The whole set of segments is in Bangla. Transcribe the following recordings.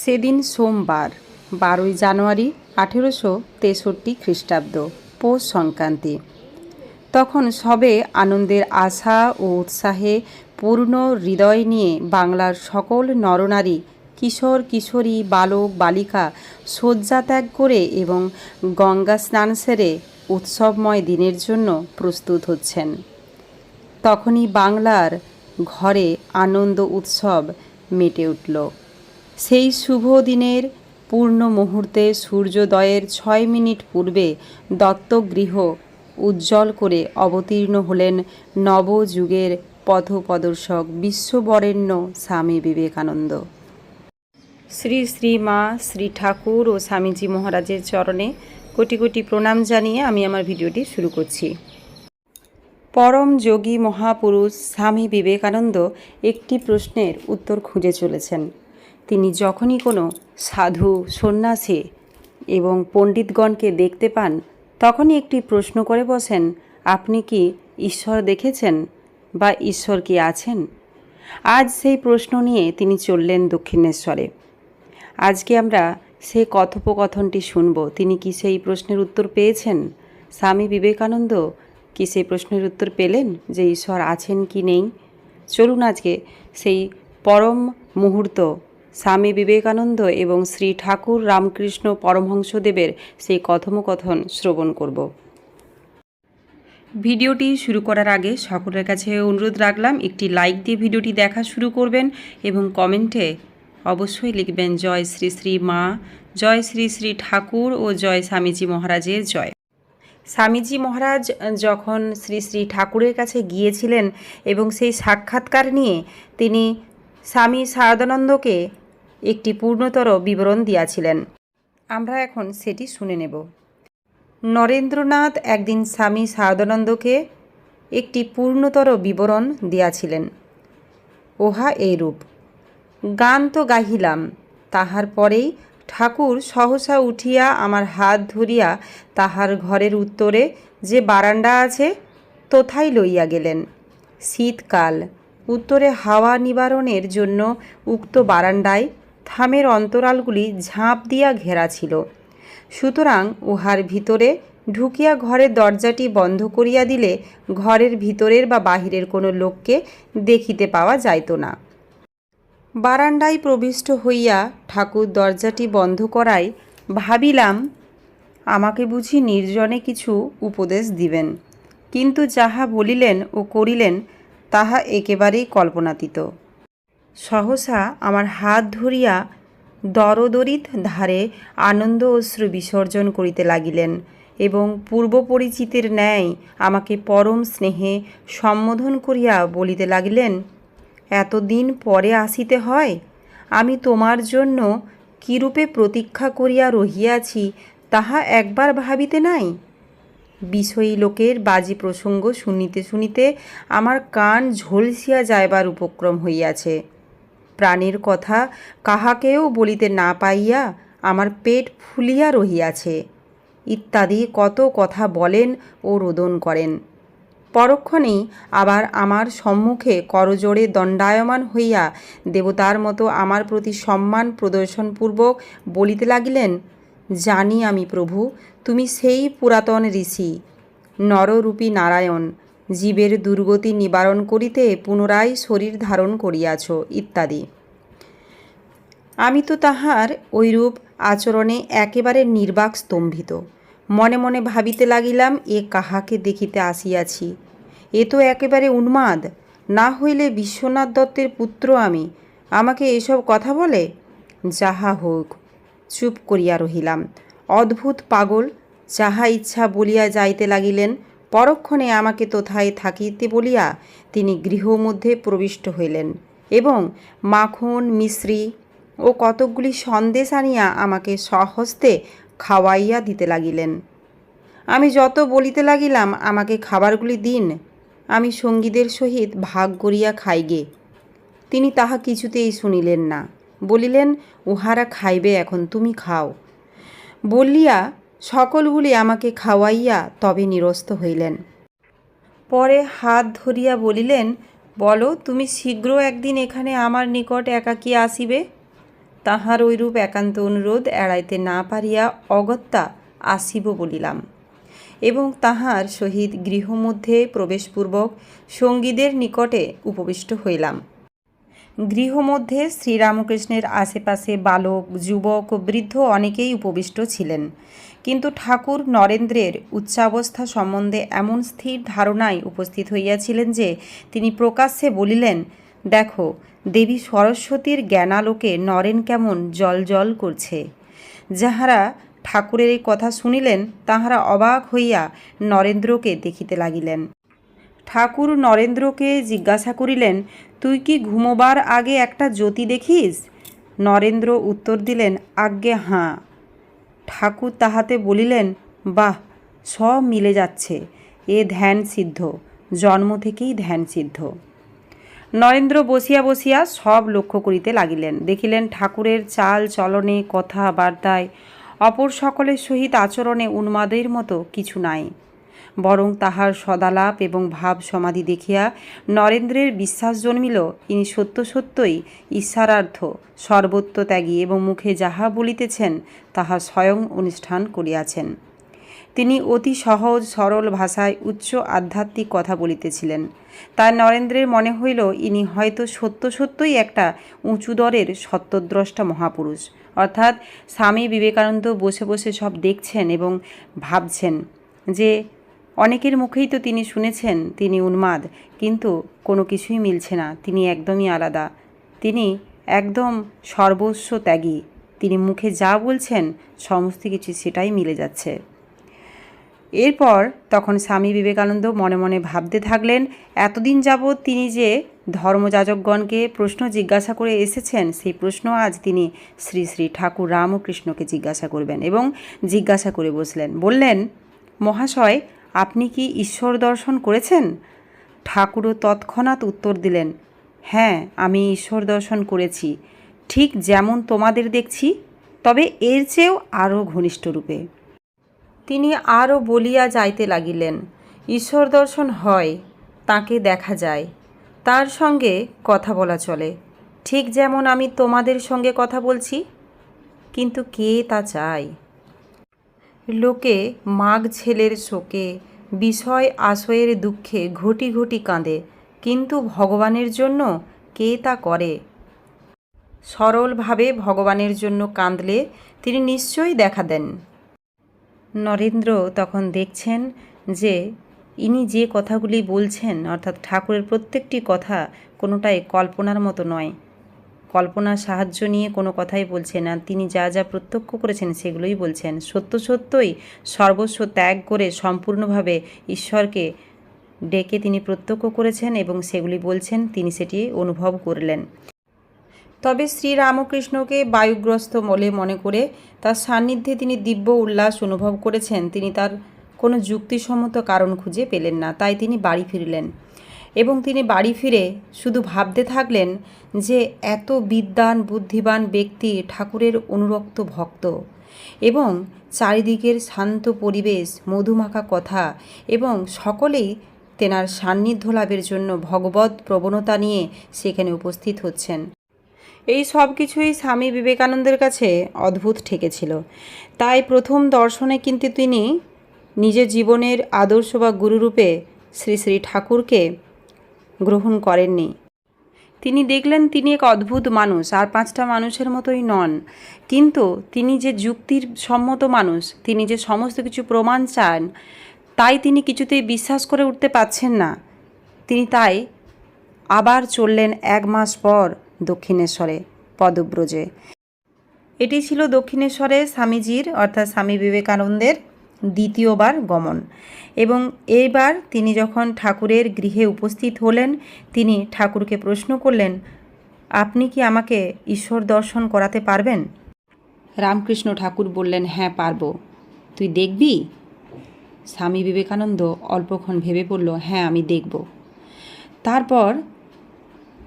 সেদিন সোমবার, বারোই জানুয়ারি আঠেরোশো তেষট্টি খ্রিস্টাব্দ, পৌষ সংক্রান্তি। তখন সবে আনন্দের আশা ও উৎসাহে, পূর্ণ হৃদয় নিয়ে বাংলার সকল নরনারী, কিশোর, কিশোরী, বালক, বালিকা শয্যা ত্যাগ করে এবং গঙ্গা স্নান সেরে উৎসবময় দিনের জন্য প্রস্তুত হচ্ছেন। তখনই বাংলার ঘরে আনন্দ উৎসব মেটে উঠল। সেই শুভ দিনের পূর্ণ মুহূর্তে সূর্যোদয়ের ছয় মিনিট পূর্বে দত্তগৃহ উজ্জ্বল করে অবতীর্ণ হলেন নবযুগের পথপ্রদর্শক বিশ্ববরেণ্য স্বামী বিবেকানন্দ। শ্রী শ্রী মা, শ্রী ঠাকুর ও স্বামীজি মহারাজের চরণে কোটি কোটি প্রণাম জানিয়ে আমি আমার ভিডিওটি শুরু করছি। পরম যোগী মহাপুরুষ স্বামী বিবেকানন্দ একটি প্রশ্নের উত্তর খুঁজে চলেছেন। তিনি যখনই কোনো সাধু, সন্ন্যাসী এবং পণ্ডিতগণকে দেখতে পান, তখনই একটি প্রশ্ন করে বসেন, আপনি কি ঈশ্বর দেখেছেন বা ঈশ্বর কি আছেন? আজ সেই প্রশ্ন নিয়ে তিনি চললেন দক্ষিণেশ্বরে। আজকে আমরা সেই কথোপকথনটি শুনব। তিনি কি সেই প্রশ্নের উত্তর পেয়েছেন? স্বামী বিবেকানন্দ কি সেই প্রশ্নের উত্তর পেলেন যে ঈশ্বর আছেন কি নেই? চলুন আজকে সেই পরম মুহূর্ত স্বামী বিবেকানন্দ এবং শ্রী ঠাকুর রামকৃষ্ণ পরমহংসদেবের সেই কথোপকথন শ্রবণ করব। ভিডিওটি শুরু করার আগে সকলের কাছে অনুরোধ রাখলাম, একটি লাইক দিয়ে ভিডিওটি দেখা শুরু করবেন এবং কমেন্টে অবশ্যই লিখবেন, জয় শ্রী শ্রী মা, জয় শ্রী শ্রী ঠাকুর ও জয় স্বামীজি মহারাজের জয়। স্বামীজি মহারাজ যখন শ্রী শ্রী ঠাকুরের কাছে গিয়েছিলেন এবং সেই সাক্ষাৎকার নিয়ে তিনি স্বামী শারদানন্দকে একটি পূর্ণতর বিবরণ দিয়াছিলেন। আমরা এখন সেটি শুনে নেব। নরেন্দ্রনাথ একদিন স্বামী শারদানন্দকে একটি পূর্ণতর বিবরণ দিয়াছিলেন। ওহা এইরূপ, গান তো গাহিলাম, তাহার পরেই ঠাকুর সহসা উঠিয়া আমার হাত ধরিয়া তাহার ঘরের উত্তরে যে বারান্দা আছে, তোথায় লইয়া গেলেন। শীতকাল, উত্তরে হাওয়া নিবারণের জন্য উক্ত বারান্দায় থামের অন্তরালগুলি ঝাঁপ দিয়া ঘেরা ছিল। সুতরাং উহার ভিতরে ঢুকিয়া ঘরের দরজাটি বন্ধ করিয়া দিলে ঘরের ভিতরের বা বাহিরের কোনো লোককে দেখিতে পাওয়া যাইত না। বারান্দায় প্রবিষ্ট হইয়া ঠাকুর দরজাটি বন্ধ করায় ভাবিলাম, আমাকে বুঝি নির্জনে কিছু উপদেশ দিবেন। কিন্তু যাহা বলিলেন ও করিলেন, তাহা একেবারেই কল্পনাতীত। সহসা আমার হাত ধরিয়া দরদরিত ধারে আনন্দ অশ্রু বিসর্জন করিতে লাগিলেন এবং পূর্ব পরিচিতের ন্যায় আমাকে পরম স্নেহে সম্বোধন করিয়া বলিতে লাগিলেন, এতদিন পরে আসিতে হয়? আমি তোমার জন্য কিরূপে প্রতীক্ষা করিয়া রহিয়াছি তাহা একবার ভাবিতে নাই? বিষয়ী লোকের বাজি প্রসঙ্গ শুনিতে শুনিতে আমার কান ঝলসিয়া যাইবার উপক্রম হইয়াছে। প্রাণের কথা কাহাকেও বলিতে না পাইয়া আমার পেট ফুলিয়া রহিয়াছে। ইত্যাদি কত কথা বলেন ও রোদন করেন। পরক্ষণেই আবার আমার সম্মুখে করজোড়ে দণ্ডায়মান হইয়া দেবতার মতো আমার প্রতি সম্মান প্রদর্শনপূর্বক বলিতে লাগিলেন, জানি আমি প্রভু, তুমি সেই পুরাতন ঋষি, নররূপী নারায়ণ জীবের দুর্গতি নিবারণ করিতে পুনরায় শরীর ধারণ করিয়াছ, ইত্যাদি। আমি তো তাহার ঐরূপ আচরণে একেবারে নির্বাক স্তম্ভিত। মনে মনে ভাবিতে লাগিলাম, এ কাহাকে দেখিতে আসিয়াছি? এ তো একেবারে উন্মাদ। না হইলে বিশ্বনাথ দত্তের পুত্র আমি, আমাকে এসব কথা বলে? যাহা হোক, চুপ করিয়া রহিলাম। অদ্ভুত পাগল, যাহা ইচ্ছা বলিয়া যাইতে লাগিলেন পরক্ষণে আমাকে তোথায় থাকিতে বলিয়া তিনি গৃহ মধ্যে প্রবিষ্ট হইলেন এবং মাখন, মিশ্রি ও কতকগুলি সন্দেশ আনিয়া আমাকে সহস্তে খাওয়াইয়া দিতে লাগিলেন। আমি যত বলিতে লাগিলাম, আমাকে খাবারগুলি দিন, আমি সঙ্গীদের সহিত ভাগ করিয়া খাইগে। তিনি তাহা কিছুতেই শুনিলেন না। বলিলেন, উহারা খাইবে এখন, তুমি খাও। বলিয়া সকলগুলি আমাকে খাওয়াইয়া তবে নিরস্ত হইলেন। পরে হাত ধরিয়া বলিলেন, বলো, তুমি শীঘ্র একদিন এখানে আমার নিকট একাকী আসিবে? তাহার ঐরূপ একান্ত অনুরোধ এড়াইতে না পারিয়া অগত্যা আসিব বলিলাম। এবং তাহার সহিত গৃহমধ্যে প্রবেশপূর্বক সঙ্গীদের নিকটে উপবিষ্ট হইলাম। গৃহমধ্যে শ্রীরামকৃষ্ণের আশেপাশে বালক, যুবক, বৃদ্ধ অনেকেই উপবিষ্ট ছিলেন। কিন্তু ঠাকুর নরেন্দ্রের উচ্চাবস্থা সম্বন্ধে এমন স্থির ধারণায় উপস্থিত হইয়াছিলেন যে, তিনি প্রকাশ্যে বলিলেন, দেখো, দেবী সরস্বতীর জ্ঞানালোকে নরেন কেমন জল জল করছে। যাহারা ঠাকুরের এই কথা শুনিলেন, তাহারা অবাক হইয়া নরেন্দ্রকে দেখিতে লাগিলেন। ঠাকুর নরেন্দ্রকে জিজ্ঞাসা করিলেন তুই কি ঘুমোবার আগে একটা জ্যোতি দেখিস? নরেন্দ্র উত্তর দিলেন, আজ্ঞে হাঁ। ঠাকুর তাহাতে বলিলেন, বাহ, সব মিলে যাচ্ছে। এ ধ্যান সিদ্ধ, জন্ম থেকেই ধ্যান সিদ্ধ। নরেন্দ্র বসিয়া বসিয়া সব লক্ষ্য করিতে লাগিলেন। দেখিলেন ঠাকুরের চাল চলনে কথাবার্তায় অপর সকলের সহিত আচরণে উন্মাদের মতো কিছু নাই। বরং তাহার সদালাপ এবং ভাব সমাধি দেখিয়া নরেন্দ্রের বিশ্বাস জন্মিল। ইনি সত্য সত্যই ঈশ্বরার্থ সর্বত্বত্যাগী এবং মুখে যাহা বলিতেছেন, তাহা স্বয়ং অনুষ্ঠান করিয়াছেন। তিনি অতি সহজ, সরল ভাষায় উচ্চ আধ্যাত্মিক কথা বলিতেছিলেন। তাই নরেন্দ্রের মনে হইল, ইনি হয়তো সত্য সত্যই একটা উঁচু দরের সত্যদ্রষ্টা মহাপুরুষ। অর্থাৎ স্বামী বিবেকানন্দ বসে বসে সব দেখছেন এবং ভাবছেন যে অনেকের মুখেই তো তিনি শুনেছেন, তিনি উন্মাদ, কিন্তু কোনো কিছুই মিলছে না, তিনি একদমই আলাদা। তিনি একদম সর্বস্ব ত্যাগী, তিনি মুখে যা বলছেন, সমস্ত কিছু সেটাই মিলে যাচ্ছে। এরপর তখন স্বামী বিবেকানন্দ মনে মনে ভাবতে থাকলেন, এতদিন যাবৎ তিনি যে ধর্মযাজকগণকে প্রশ্ন জিজ্ঞাসা করে এসেছেন, সেই প্রশ্ন আজ তিনি শ্রী শ্রী ঠাকুর রামকৃষ্ণকে জিজ্ঞাসা করবেন এবং জিজ্ঞাসা করে বসলেন। বললেন, মহাশয় আপনি কি ঈশ্বর দর্শন করেছেন? ঠাকুরও তৎক্ষণাৎ উত্তর দিলেন হ্যাঁ আমি ঈশ্বর দর্শন করেছি। ঠিক যেমন তোমাদের দেখছি, তবে এর চেয়েও আরও ঘনিষ্ঠ রূপে। তিনি আরও বলিয়া যাইতে লাগিলেন, ঈশ্বর দর্শন হয়, তাকে দেখা যায়। তার সঙ্গে কথা বলা চলে। ঠিক যেমন আমি তোমাদের সঙ্গে কথা বলছি, কিন্তু কে তা চায়? লোকে মাঘ ছেলের শোকে, বিষয় আশয়ের দুঃখে ঘটি ঘটি কাঁদে, কিন্তু ভগবানের জন্য কে তা করে? সরলভাবে ভগবানের জন্য কাঁদলে তিনি নিশ্চয়ই দেখা দেন। নরেন্দ্র তখন দেখছেন যে ইনি যে কথাগুলি বলছেন, অর্থাৎ ঠাকুরের প্রত্যেকটি কথা কোনোটাই কল্পনার মতো নয়। কল্পনার সাহায্য নিয়ে কোনো কথাই বলছেন না। তিনি যা যা প্রত্যক্ষ করেছেন সেগুলোই বলছেন। সত্য সত্যই সর্বস্ব ত্যাগ করে সম্পূর্ণভাবে ঈশ্বরকে ডেকে তিনি প্রত্যক্ষ করেছেন এবং সেগুলি বলছেন, তিনি সেটি অনুভব করলেন। তবে শ্রীরামকৃষ্ণকে বায়ুগ্রস্ত বলে মনে করে তার সান্নিধ্যে তিনি দিব্য উল্লাস অনুভব করেছেন। তিনি তার কোনো যুক্তিসম্মত কারণ খুঁজে পেলেন না। তাই তিনি বাড়ি ফিরলেন। এবং তিনি বাড়ি ফিরে শুধু ভাবতে থাকলেন যে এত বিদ্বান, বুদ্ধিমান ব্যক্তি ঠাকুরের অনুরক্ত ভক্ত এবং চারিদিকের শান্ত পরিবেশ, মধুমাখা কথা এবং সকলেই তেনার সান্নিধ্য লাভের জন্য ভগবত প্রবণতা নিয়ে সেখানে উপস্থিত হচ্ছেন। এই সব কিছুই স্বামী বিবেকানন্দের কাছে অদ্ভুত ঠেকেছিল। তাই প্রথম দর্শনে কিন্তু তিনি নিজের জীবনের আদর্শ বা গুরুরূপে শ্রী শ্রী ঠাকুরকে গ্রহণ করেননি। তিনি দেখলেন তিনি এক অদ্ভুত মানুষ, আর পাঁচটা মানুষের মতোই নন। কিন্তু তিনি যে যুক্তির সম্মত মানুষ, তিনি যে সমস্ত কিছু প্রমাণ চান, তাই তিনি কিছুতেই বিশ্বাস করে উঠতে পারছেন না। তিনি তাই আবার চললেন এক মাস পর দক্ষিণেশ্বরে, পদব্রজে। এটি ছিল দক্ষিণেশ্বরে স্বামীজির, অর্থাৎ স্বামী বিবেকানন্দের দ্বিতীয়বার গমন। এবং এইবার তিনি যখন ঠাকুরের গৃহে উপস্থিত হলেন, তিনি ঠাকুরকে প্রশ্ন করলেন, আপনি কি আমাকে ঈশ্বর দর্শন করাতে পারবেন? রামকৃষ্ণ ঠাকুর বললেন হ্যাঁ পারব। তুই দেখবি? স্বামী বিবেকানন্দ অল্পক্ষণ ভেবে বলল হ্যাঁ আমি দেখব। তারপর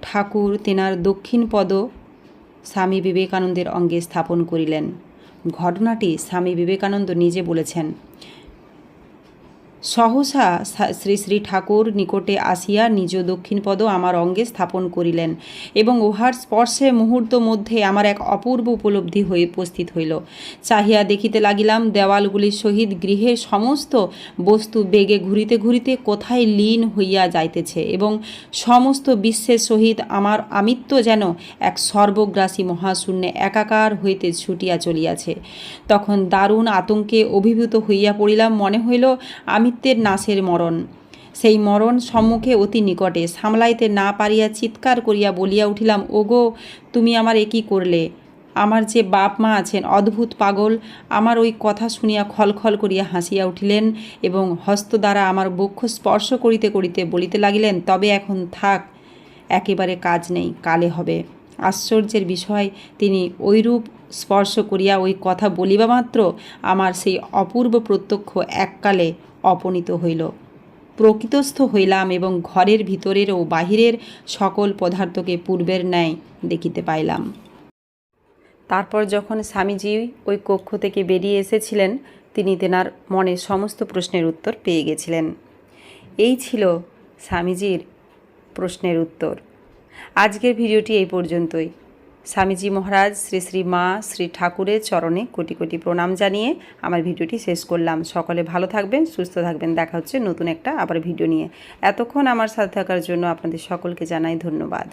ঠাকুর তেনার দক্ষিণ পদ স্বামী বিবেকানন্দের অঙ্গে স্থাপন করিলেন। ঘটনাটি স্বামী বিবেকানন্দ নিজে বলেছেন। সহসা শ্রী শ্রী ঠাকুর নিকটে আসিয়া নিজ দক্ষিণপদ আমার অঙ্গে স্থাপন করিলেন এবং উহার স্পর্শে মুহূর্ত মধ্যে আমার এক অপূর্ব উপলব্ধি হয়ে উপস্থিত হইল। চাহিয়া দেখিতে লাগিলাম, দেওয়ালগুলির সহিত গৃহের সমস্ত বস্তু বেগে ঘুরিতে ঘুরিতে কোথায় লীন হইয়া যাইতেছে এবং সমস্ত বিশ্বের সহিত আমার আমিত্ব যেন এক সর্বগ্রাসী মহাশূন্যে একাকার হইতে ছুটিয়া চলিয়াছে। তখন দারুণ আতঙ্কে অভিভূত হইয়া পড়িলাম, মনে হইল আমিত্বের নাশের মরণ। সেই মরণ সম্মুখে অতি নিকটে। সামলাইতে না পারিয়া চিৎকার করিয়া বলিয়া উঠিলাম, ওগো, তুমি আমার এ কী করলে? আমার যে বাপ মা আছেন, অদ্ভুত পাগল। আমার ওই কথা শুনিয়া খলখল করিয়া হাসিয়া উঠিলেন এবং হস্ত দ্বারা আমার বক্ষ স্পর্শ করিতে করিতে বলিতে লাগিলেন, তবে এখন থাক, একেবারে কাজ নেই, কালে হবে। আশ্চর্যের বিষয়, তিনি ওইরূপ স্পর্শ করিয়া ওই কথা বলিবা মাত্র আমার সেই অপূর্ব প্রত্যক্ষ এককালে অপনীত হইল। প্রকৃতস্থ হইলাম এবং ঘরের ভিতরের ও বাহিরের সকল পদার্থকে পূর্বের ন্যায় দেখিতে পাইলাম। তারপর যখন স্বামীজি ওই কক্ষ থেকে বেরিয়ে এসেছিলেন, তিনি তেনার মনে সমস্ত প্রশ্নের উত্তর পেয়ে গেছিলেন। এই ছিল স্বামীজির প্রশ্নের উত্তর। আজকের ভিডিওটি এই পর্যন্তই। স্বামীজি মহারাজ, শ্রী শ্রী মা, শ্রী ঠাকুরের চরণে কোটি কোটি প্রণাম জানিয়ে আমার ভিডিওটি শেষ করলাম। সকলে ভালো থাকবেন, সুস্থ থাকবেন। দেখা হচ্ছে নতুন একটা আবার ভিডিও নিয়ে। এতক্ষণ আমার সাথে থাকার জন্য আপনাদের সকলকে জানাই ধন্যবাদ।